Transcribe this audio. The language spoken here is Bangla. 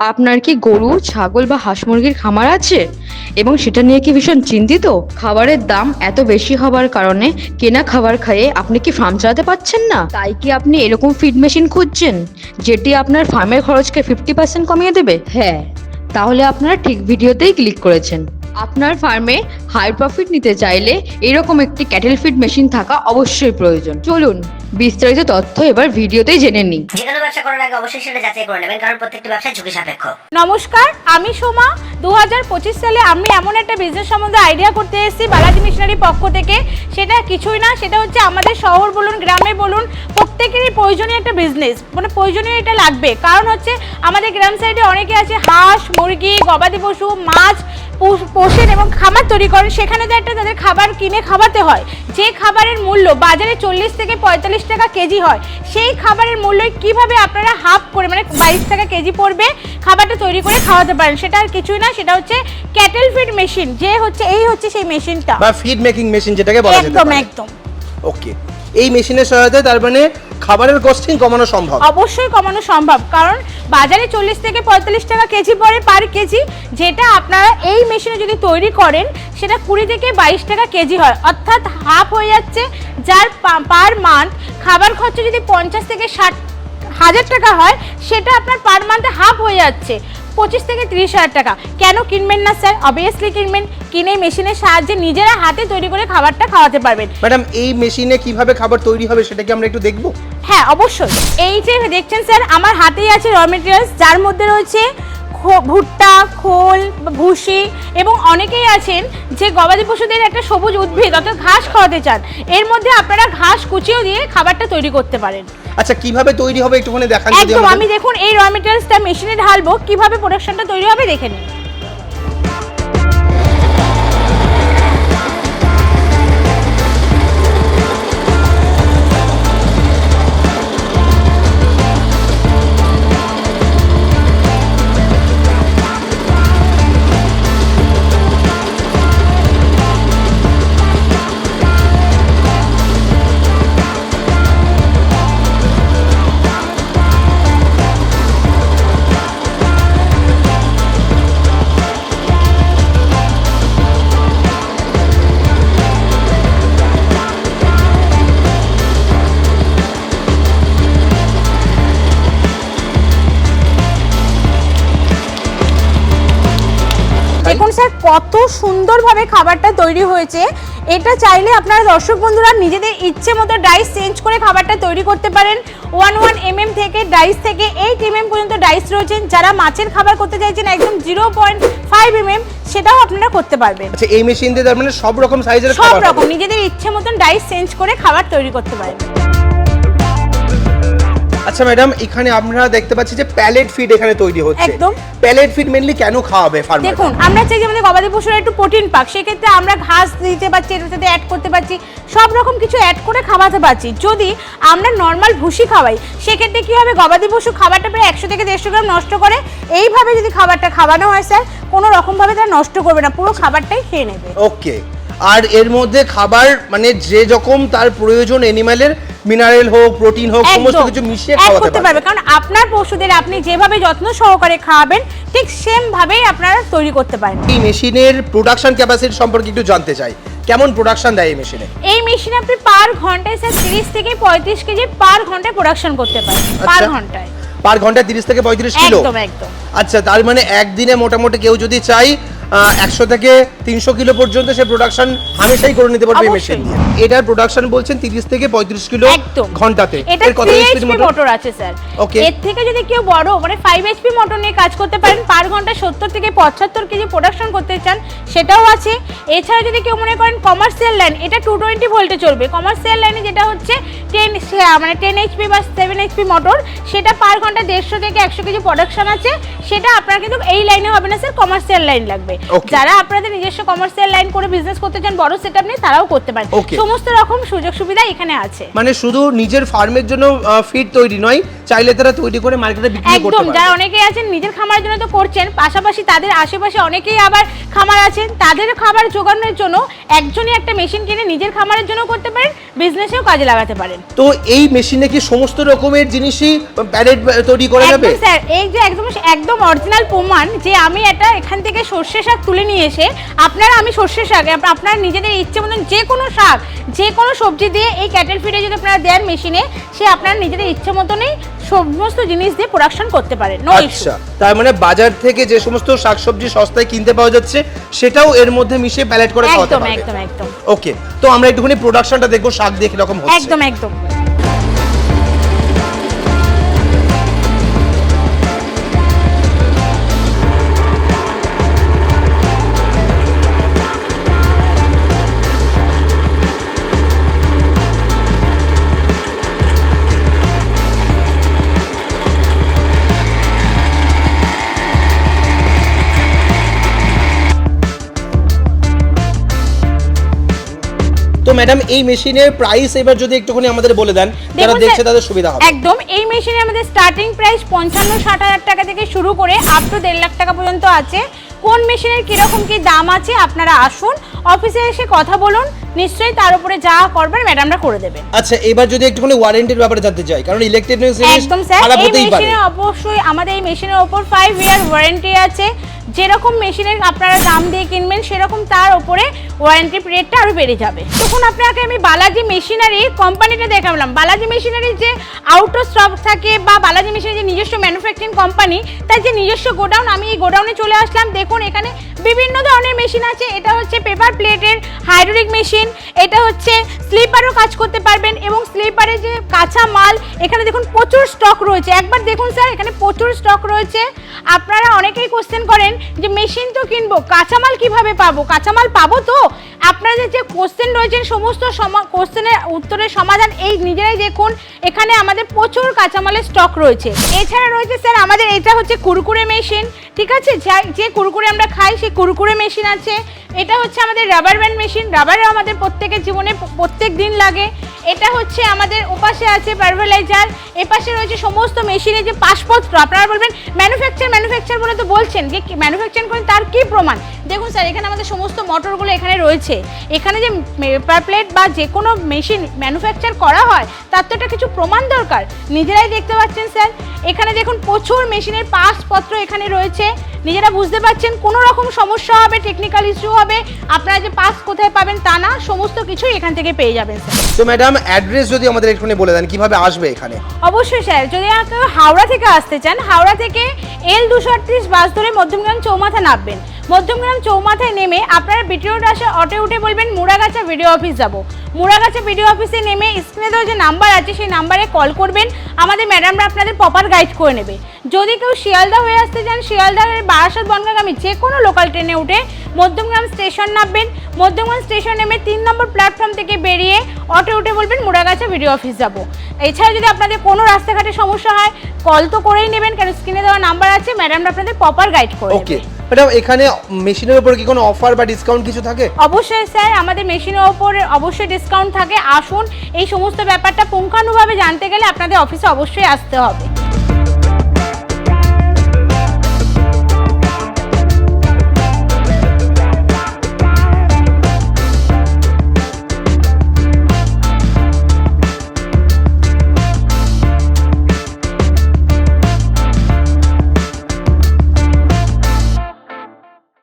আপনার কি গরু, ছাগল বা হাঁস মুরগির খামার আছে? এবং সেটা নিয়ে কি ভীষণ চিন্তিত? খাবারের দাম এত বেশি হবার কারণে কেনা খাবার খাইয়ে আপনি কি ফার্ম চালাতে পারছেন না? তাই কি আপনি এরকম ফিড মেশিন খুঁজছেন, যেটি আপনার ফার্মের খরচকে ফিফটি পার্সেন্ট কমিয়ে দেবে? হ্যাঁ তাহলে আপনারা ঠিক ভিডিওতেই ক্লিক করেছেন। আপনার ফার্মে হাই প্রফিট নিতে চাইলে এরকম একটি ক্যাটেল ফিড মেশিন থাকা অবশ্যই প্রয়োজন। চলুন বিস্তারিত তথ্য এবার ভিডিওতেই জেনে নিই। যে কোনো ব্যবসা করার আগে অবশ্যই সেটা যাচাই করে নেবেন কারণ প্রত্যেকটি ব্যবসা ঝুঁকি সাপেক্ষ। নমস্কার আমি সোমা। দু হাজার পঁচিশ সালে আমি এমন একটা বিজনেস সম্বন্ধে আইডিয়া করতে এসেছি বালাজি মিশনারি পক্ষ থেকে। সেটা কিছুই না সেটা হচ্ছে আমাদের শহর বলুন গ্রামে বলুন প্রত্যেকেরই প্রয়োজনীয় একটা বিজনেস মানে প্রয়োজনীয় এটা লাগবে। কারণ হচ্ছে আমাদের গ্রাম সাইডে অনেকে আছে হাঁস মুরগি গবাদি পশু মাছ পোষেন এবং খাবার তৈরি করেন সেখানে তো একটা তাদের খাবার কিনে খাওয়াতে হয় যে খাবারের মূল্য বাজারে চল্লিশ থেকে পঁয়তাল্লিশ টাকা কেজি হয় সেই খাবারের মূল্য কীভাবে আপনারা হাফ করে মানে বাইশ টাকা কেজি পড়বে খাবারটা তৈরি করে খাওয়াতে পারেন সেটা আর কিছুই না সেটা হচ্ছে ক্যাটেল ফিড মেশিন যে হচ্ছে এই হচ্ছে সেই মেশিনটা। বা ফিড মেকিং মেশিন যেটাকে বলা যেতে একদম একদম। ওকে এই মেশিনের সহায়তায় তার মানে খাবারের কস্টিং কমানো সম্ভব। অবশ্যই কমানো সম্ভব। কারণ বাজারে চল্লিশ থেকে পঁয়তাল্লিশ টাকা কেজি পড়ে পার কেজি। যেটা আপনারা এই মেশিনে যদি তৈরি করেন, সেটা কুড়ি থেকে বাইশ টাকা কেজি হয়। অর্থাৎ হাফ হয়ে যাচ্ছে, যার পার মান্থ খাবার খরচ যদি পঞ্চাশ থেকে ষাট হাজার টাকা হয়, সেটা আপনার পার মান্থে হাফ হয়ে যাচ্ছে। পঁচিশ থেকে তিরিশ হাজার টাকা। কেন কিনবেন না স্যার? অবভিয়াসলি কিনবেন। কিনে মেশিনের সাহায্যে নিজেরা হাতে তৈরি করে খাবারটা খাওয়াতে পারবেন। ম্যাডাম এই মেশিনে কীভাবে খাবার তৈরি হবে সেটা কি আমরা একটু দেখব? হ্যাঁ অবশ্যই। এই যে দেখছেন স্যার আমার হাতেই আছে র মেটেরিয়ালস যার মধ্যে রয়েছে ভুট্টা খোল ভুসি এবং অনেকেই আছেন যে গবাদি পশুদের একটা সবুজ উদ্ভিদ অর্থাৎ ঘাস খাওয়াতে চান। এর মধ্যে আপনারা ঘাস কুচিও দিয়ে খাবারটা তৈরি করতে পারেন। আচ্ছা কীভাবে তৈরি হবে একটুখানি দেখান যদি একদম আমি দেখুন এই র মেটেরিয়ালসটা মেশিনে ঢালবো কীভাবে প্রোডাকশনটা তৈরি হবে দেখে নিন। কত সুন্দরভাবে খাবারটা তৈরি হয়েছে। এটা চাইলে আপনারা দর্শক বন্ধুরা নিজেদের ইচ্ছে মতো ডাইস চেঞ্জ করে খাবারটা তৈরি করতে পারেন। ওয়ান ওয়ান এমএম থেকে ডাইস থেকে এইট এমএম পর্যন্ত ডাইস রয়েছেন যারা মাছের খাবার করতে চাইছেন একদম জিরো পয়েন্ট ফাইভ এমএম সেটাও আপনারা করতে পারবেন। আচ্ছা এই মেশিন দিয়ে তার মানে সব রকম সাইজের সব রকম নিজেদের ইচ্ছে মতন ডাইস চেঞ্জ করে খাবার তৈরি করতে পারেন আচ্ছা ম্যাডাম এখানে আমরা দেখতে পাচ্ছি যে প্যালেট ফিড এখানে তৈরি হচ্ছে। একদম। প্যালেট ফিড মেনলি কেন খাওয়াবে ফার্মার দেখুন আমরা চাই যে আমাদের গবাদি পশুরা একটু প্রোটিন পাক সেক্ষেত্রে আমরা ঘাস দিতে পারছি এটার সাথে অ্যাড করতে পারছি সব রকম কিছু অ্যাড করে খাওয়াতে পারছি। যদি আমরা নর্মাল ভুসি খাওয়াই সেক্ষেত্রে কি হবে? গবাদি পশু খাবারটা প্রায় একশো থেকে দেড়শো গ্রাম নষ্ট করে এইভাবে যদি খাবারটা খাওয়ানো হয় স্যার কোনো রকমভাবে তারা নষ্ট করবে না পুরো খাবারটাই খেয়ে নেবে। ওকে আর এর মধ্যে খাবার মানে যে রকম তার প্রয়োজন এনিম্যালের মিনারেল হোক প্রোটিন হোক সমস্ত কিছু মিশিয়ে খাওয়াতে পারবে। কারণ আপনার পশুদের আপনি যেভাবে যত্ন সহকারে খাওয়াবেন ঠিক সেম ভাবেই আপনারা তৈরি করতে পারেন। এই মেশিনের প্রোডাকশন ক্যাপাসিটি সম্পর্কে একটু জানতে চাই। কেমন প্রোডাকশন দেয় এই মেশিনে? এই মেশিনে আপনি পার ঘন্টায় স্যার তিরিশ থেকে পঁয়ত্রিশ কেজি পার ঘন্টায় প্রোডাকশন করতে পারেন। পার আচ্ছা। ঘন্টায়। পার ঘন্টায় তিরিশ থেকে পঁয়ত্রিশ কিলো? একদম একদম। আচ্ছা তার মানে একদিনে মোটামুটি কেউ যদি চাই একশো থেকে তিনশো কিলো পর্যন্ত সে প্রোডাকশন হামেশাই করে নিতে পারবে মেশিন দিয়ে এটার প্রোডাকশন বলছেন তিরিশ থেকে পঁয়ত্রিশ কিলো ঘন্টাতে। এটা এর কত 3 HP HP মোটর? আছে স্যার Okay. এর থেকে যদি কেউ বড় মানে 5 HP মোটর নিয়ে কাজ করতে পারেন পার ঘণ্টা 70 থেকে 75 কেজি প্রোডাকশন করতে চান সেটাও আছে। এছাড়া যদি কেউ মনে করেন কমার্শিয়াল লাইন এটা 220 ভোল্টে চলবে। কমার্শিয়াল লাইনে যেটা হচ্ছে 10 মানে টেন এইচপি বা 7 HP মোটর সেটা পার ঘণ্টা 150 থেকে 100 কেজি প্রোডাকশন আছে। সেটা আপনার কিন্তু এই লাইনে হবে না স্যার কমার্শিয়াল লাইন লাগবে। যারা আপনাদের নিজস্ব কমার্শিয়াল লাইন করে বিজনেস করতে চান বড় সেটআপ নিয়ে তারাও করতে পারেন। সমস্ত রকম সুযোগ সুবিধা এখানে আছে। মানে শুধু নিজের ফার্মের জন্য ফিড তৈরি নয় চাইলে তারা তৈরি করে মার্কেটে বিক্রি করতে একদম যারা অনেকেই আছেন নিজের খামারের জন্য তো করছেন পাশাপাশি তাদের আশেপাশে অনেকেই আবার খামার আছেন তাদের খাবার জোগানোর জন্য একজনই একটা মেশিন কিনে নিজের খামারের জন্য করতে পারেন বিজনেসেও কাজে লাগাতে পারেন। তো এই মেশিনে কি সমস্ত রকমের জিনিসই প্যালেট তৈরি করা যাবে? স্যার, এই যে একদম একদম অরিজিনাল প্রমাণ যে আমি এটা এখান থেকে সর্ষে শাক তুলে নিয়ে এসে আপনারা, আমি সর্ষে শাক, আপ- আপনারা নিজেদের ইচ্ছে মতন যে কোনো শাক, যে কোনো সবজি দিয়ে এই ক্যাটেল ফিডে যদি আপনারা দেন মেশিনে, সে আপনারা নিজেদের ইচ্ছে মতনই সমস্ত জিনিস দিয়ে প্রোডাকশন করতে পারে নো আচ্ছা তার মানে বাজার থেকে যে সমস্ত শাকসবজি সস্তায় কিনতে পাওয়া যাচ্ছে সেটাও এর মধ্যে মিশিয়ে প্যালেট করে খাওয়াতে একদম একদম একদম। ওকে তো আমরা একটুখানি প্রোডাকশনটা দেখব শাক দিয়ে কীরকম হচ্ছে। একদম একদম। তো ম্যাডাম এই মেশিনের প্রাইস এবার যদি একটুখানি আমাদের বলে দেন যারা দেখছে তাদের সুবিধা হবে। একদম এই মেশিনে আমাদের স্টার্টিং প্রাইস পঞ্চান্ন ষাট হাজার টাকা থেকে শুরু করে আপ টু দেড় লাখ টাকা পর্যন্ত আছে। কোন মেশিনের কীরকম কি দাম আছে আপনারা আসুন। অফিসে এসে কথা বলুন নিশ্চয়ই তার উপরে যা করবেন ম্যাডামরা করে দেবেন আচ্ছা এবার যদি একটুখানি ওয়ারেন্টির ব্যাপারে জানতে চাই কারণ ইলেকট্রনিক্স জিনিস একদম স্যার এই মেশিনে অবশ্যই আমাদের এই মেশিনের ওপর ফাইভ ইয়ার ওয়ারেন্টি আছে। যেরকম মেশিনের আপনারা দাম দিয়ে কিনবেন সেরকম তার উপরে ওয়ারেন্টি পিরিয়ডটা আরও বেড়ে যাবে। তখন আপনাকে আমি বালাজি মেশিনারি কোম্পানিটা দেখালাম। বালাজি মেশিনারি যে আউট অফ স্টক থাকে বা বালাজি মেশিনারি যে নিজস্ব ম্যানুফ্যাকচারিং কোম্পানি তার যে নিজস্ব গোডাউন আমি এই গোডাউনে চলে আসলাম। দেখুন এখানে বিভিন্ন ধরনের মেশিন আছে। এটা হচ্ছে পেপার প্লেটের হাইড্রোলিক মেশিন, এটা হচ্ছে স্লিপারও কাজ করতে পারবেন এবং স্লিপারে যে কাঁচা মাল, এখানে দেখুন প্রচুর স্টক রয়েছে। একবার দেখুন স্যার এখানে প্রচুর স্টক রয়েছে। আপনারা অনেকেই কোশ্চেন করেন যে, মেশিন তো কিনবো কাঁচামাল কীভাবে পাবো? কাঁচামাল পাবো তো? আপনাদের যে কোশ্চেন রয়েছে, সমস্ত কোশ্চেনের উত্তরের সমাধান এই নিজেরাই দেখুন। এখানে আমাদের প্রচুর কাঁচামালের স্টক রয়েছে। এছাড়া রয়েছে স্যার আমাদের এটা হচ্ছে কুরকুরে মেশিন ঠিক আছে? যা- যে কুরকুরে আমরা খাই, সেই কুরকুরে মেশিন আছে। এটা হচ্ছে আমাদের রাবার ব্যান্ড মেশিন রাবারও আমাদের প্রত্যেকের জীবনে প্রত্যেক দিন লাগে। এটা হচ্ছে আমাদের ওপাশে আছে পারভেলাইজার এপাশে রয়েছে সমস্ত মেশিনের যে পাসপত্র আপনারা বলবেন ম্যানুফ্যাকচার ম্যানুফ্যাকচার বলে তো বলছেন। যে ম্যানুফ্যাকচার করেন তার কি প্রমাণ? দেখুন স্যার এখানে আমাদের সমস্ত মোটরগুলো এখানে রয়েছে। এখানে যে পেপার প্লেট বা যে কোনো মেশিন ম্যানুফ্যাকচার করা হয় তার তো একটা কিছু প্রমাণ দরকার। নিজেরাই দেখতে পাচ্ছেন স্যার। এখানে দেখুন প্রচুর মেশিনের পাসপত্র এখানে রয়েছে। নিজেরা বুঝতে পারছেন কোনো রকম সমস্যা হবে টেকনিক্যাল ইস্যু হবে আপনারা যে পাস কোথায় পাবেন তা না সমস্ত কিছুই এখান থেকে পেয়ে যাবেন স্যার। তো ম্যাডাম অ্যাড্রেস যদি আমাদের একটুখানি বলে দেন কীভাবে আসবে এখানে? অবশ্যই স্যার। যদি কেউ হাওড়া থেকে আসতে চান হাওড়া থেকে এল দুশো আটত্রিশ বাস ধরে মধ্যমগ্রাম চৌমাথা নামবেন। মধ্যমগ্রাম চৌমাথায় নেমে আপনারা বিটিওর আসে অটো উঠে বলবেন মুড়াগাছা ভিডিও অফিস যাব। মুড়াগাছা ভিডিও অফিসে নেমে স্ক্রিনে দেওয়া যে নাম্বার আছে সেই নাম্বারে কল করবেন। আমাদের ম্যাডামরা আপনাদের প্রপার গাইড করে নেবে। যদি কেউ শিয়ালদা হয়ে আসতে চান শিয়ালদাহের বারাসাত বনগাগামী যে কোনো লোকাল ট্রেনে উঠে মধ্যমগ্রাম স্টেশন নামবেন। মধ্যমগ্রাম স্টেশন নেমে তিন নম্বর প্ল্যাটফর্ম থেকে বেরিয়ে অটো উঠে বলবেন মুড়াগাছা ভিডিও অফিস যাব। এছাড়া যদি আপনাদের কোনো রাস্তাঘাটে সমস্যা হয় কল তো করেই নেবেন কারণ স্ক্রিনে দেওয়া নাম্বার আছে ম্যাডামরা আপনাদের প্রপার গাইড করে ওকে ম্যাডাম এখানে মেশিনের উপর কি কোনো অফার বা ডিসকাউন্ট কিছু থাকে? অবশ্যই স্যার আমাদের মেশিনের ওপর অবশ্যই ডিসকাউন্ট থাকে। আসুন, এই সমস্ত ব্যাপারটা পুঙ্খানুভাবে জানতে গেলে আপনাদের অফিসে অবশ্যই আসতে হবে।